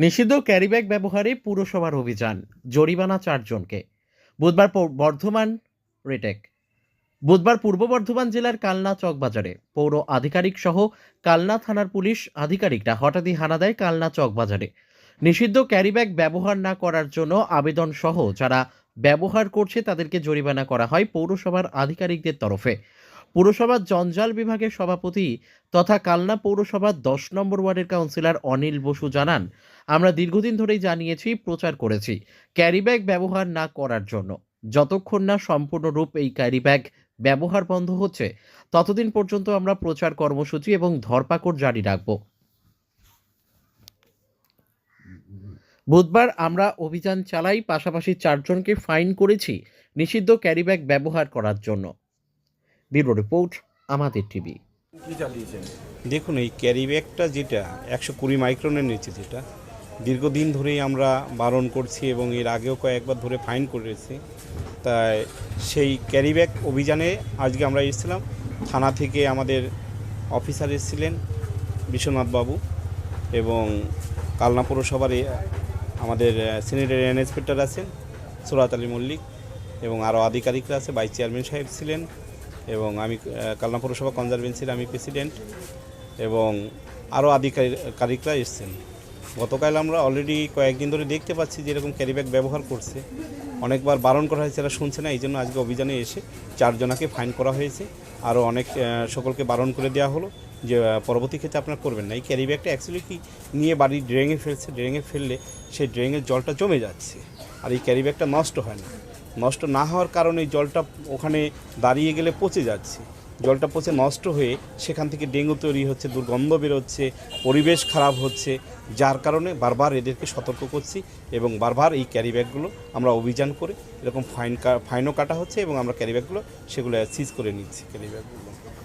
নিষিদ্ধ ক্যারিব্যাগ ব্যবহারে পুরসভার অভিযান, জরিমানা চারজনকে। বুধবার বর্ধমান রেটেক। বুধবার পূর্ব বর্ধমান জেলার কালনা চকবাজারে পৌর আধিকারিক সহ কালনা থানার পুলিশ আধিকারিকরা হঠাৎই হানা দেয় কালনা চকবাজারে। নিষিদ্ধ ক্যারিব্যাগ ব্যবহার না করার জন্য আবেদন সহ যারা ব্যবহার করছে তাদেরকে জরিমানা করা হয় পৌরসভার আধিকারিকদের তরফে। পুরসভার জঞ্জাল বিভাগের সভাপতি তথা কালনা পৌরসভার দশ নম্বর ওয়ার্ডের কাউন্সিলর অনিল বসু জানান, আমরা দীর্ঘদিন ধরেই জানিয়েছি, প্রচার করেছি ক্যারিব্যাগ ব্যবহার না করার জন্য। যতক্ষণ না সম্পূর্ণরূপ এই ক্যারিব্যাগ ব্যবহার বন্ধ হচ্ছে, ততদিন পর্যন্ত আমরা প্রচার কর্মসূচি এবং ধরপাকড় জারি রাখব। বুধবার আমরা অভিযান চালাই, পাশাপাশি চারজনকে ফাইন করেছি নিষিদ্ধ ক্যারিব্যাগ ব্যবহার করার জন্য। ব্যুরো রিপোর্ট আমাদের টিভি। দেখুন এই ক্যারি ব্যাগটা যেটা একশো কুড়ি মাইক্রনের নিচে যেটা দীর্ঘদিন ধরেই আমরা বারণ করছি এবং এর আগেও কয়েকবার ধরে ফাইন করেছি। তাই সেই ক্যারি ব্যাগ অভিযানে আজকে আমরা এসেছিলাম। থানা থেকে আমাদের অফিসার এসেছিলেন বিশ্বনাথ বাবু এবং কালনা পৌরসভার আমাদের সিনিয়র ইন্সপেক্টর আছেন সুরাত আলী মল্লিক এবং আরও আধিকারিকরা আছে ভাইস চেয়ারম্যান সাহেব ছিলেন। এবং আমি কালনা পৌরসভা কনজারভেন্সির আমি প্রেসিডেন্ট এবং আরও আধিকারিকরা এসছেন। গতকাল আমরা অলরেডি কয়েকদিন ধরে দেখতে পাচ্ছি যে এরকম ক্যারিব্যাগ ব্যবহার করছে। অনেকবার বারণ করা হয়েছে, এরা শুনছে না এই জন্য আজকে অভিযানে এসে চারজনাকে ফাইন করা হয়েছে। আরও অনেক সকলকে বারণ করে দেওয়া হলো যে পরবর্তী ক্ষেত্রে আপনারা করবেন না। এই ক্যারিব্যাগটা অ্যাকচুয়ালি কি নিয়ে বাড়ির ড্রেনে ফেলছে ড্রেনে ফেললে সেই ড্রেনের জলটা জমে যাচ্ছে। আর এই ক্যারিব্যাগটা নষ্ট হয় না। নষ্ট না হওয়ার কারণে জলটা ওখানে দাঁড়িয়ে গেলে পচে যাচ্ছে। জলটা পচে নষ্ট হয়ে সেখান থেকে ডেঙ্গু তৈরি হচ্ছে, দুর্গন্ধ বেরোচ্ছে, পরিবেশ খারাপ হচ্ছে, যার কারণে বারবার এদেরকে সতর্ক করছি এবং বারবার এই ক্যারি ব্যাগগুলো আমরা অভিযান করে এরকম ফাইন ফাইনও কাটা হচ্ছে এবং আমরা ক্যারি ব্যাগগুলো সেগুলো সিজ করে নিচ্ছি ক্যারি ব্যাগগুলো